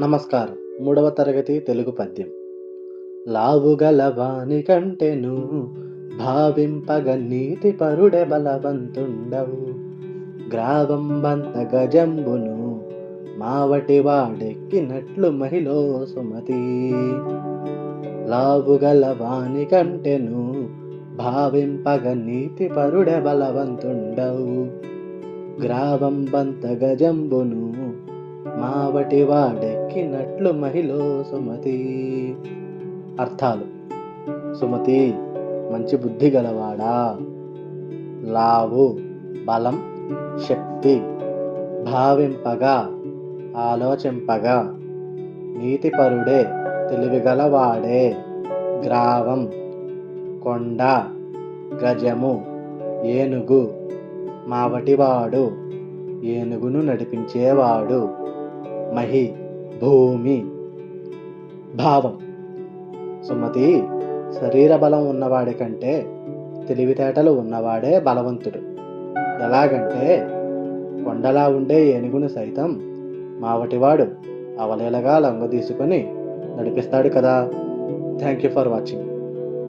నమస్కారం. మూడవ తరగతి తెలుగు పద్యం. లావుగల వాని కంటెను భావింపగ నీతి పరుడె బలవంతుండవు. గ్రావం బంత గజంబును మావటి వాడెక్కినట్లు మహిళో సుమతి. లావుగల వాని కంటెను భావింపగ నీతి పరుడె బలవంతుండవు. గ్రావం బంత గజంబును మావటి వాడెక్కినట్లు మహిళ సుమతి. అర్థాలు. సుమతి మంచి బుద్ధి గలవాడా? లావు బలం శక్తి భావింపగా ఆలోచింపగా నీతిపరుడే తెలివిగలవాడే గ్రావం కొండ గజము ఏనుగు మావటివాడు ఏనుగును నడిపించేవాడు మహి భూమి భావం. సుమతి శరీర బలం ఉన్నవాడి కంటే తెలివితేటలు ఉన్నవాడే బలవంతుడు. ఎలాగంటే కొండలా ఉండే ఏనుగును సైతం మావటివాడు అవలీలగా లొంగ తీసుకొని నడిపిస్తాడు కదా. Thank you for watching.